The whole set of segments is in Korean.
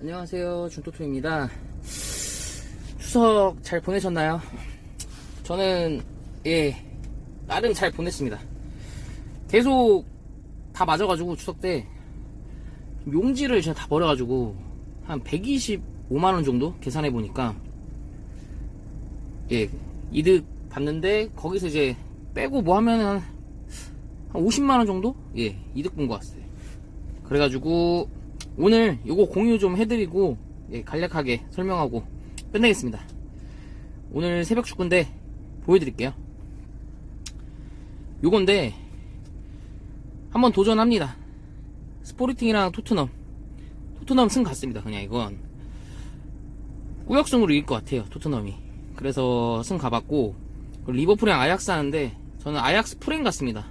안녕하세요 준토토입니다 추석 잘 보내셨나요? 저는 예 나름 잘 보냈습니다 계속 다 맞아가지고 추석 때 용지를 제가 다 버려가지고 한 125만원 정도 계산해보니까 예 이득 봤는데 거기서 이제 빼고 뭐 하면 한, 한 50만원 정도? 예 이득 본 것 같아요 그래가지고 오늘 요거 공유 좀 해드리고 예, 간략하게 설명하고 끝내겠습니다. 오늘 새벽 축구인데 보여드릴게요. 요건데 한번 도전합니다. 스포르팅이랑 토트넘 토트넘 승 갔습니다. 그냥 이건 꾸역승으로 이길 것 같아요. 토트넘이 그래서 승 가봤고 리버풀이랑 아약스 하는데 저는 아약스 프렌 같습니다.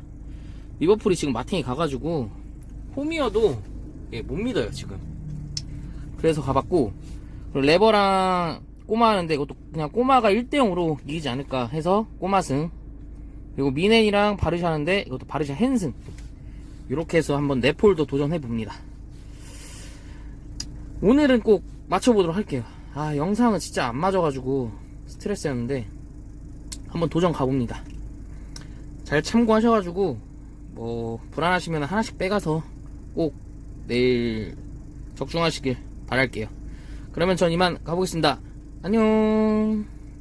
리버풀이 지금 마팅이 가가지고 홈이어도 예, 못 믿어요, 지금. 그래서 가봤고, 레버랑 꼬마 하는데 이것도 그냥 꼬마가 1대0으로 이기지 않을까 해서 꼬마승. 그리고 미넨이랑 바르샤 하는데 이것도 바르샤 헨승. 이렇게 해서 한번 네폴도 도전해봅니다. 오늘은 꼭 맞춰보도록 할게요. 아, 영상은 진짜 안 맞아가지고 스트레스였는데 한번 도전 가봅니다. 잘 참고하셔가지고 뭐 불안하시면 하나씩 빼가서 꼭 내일 적중하시길 바랄게요. 그러면 전 이만 가보겠습니다. 안녕.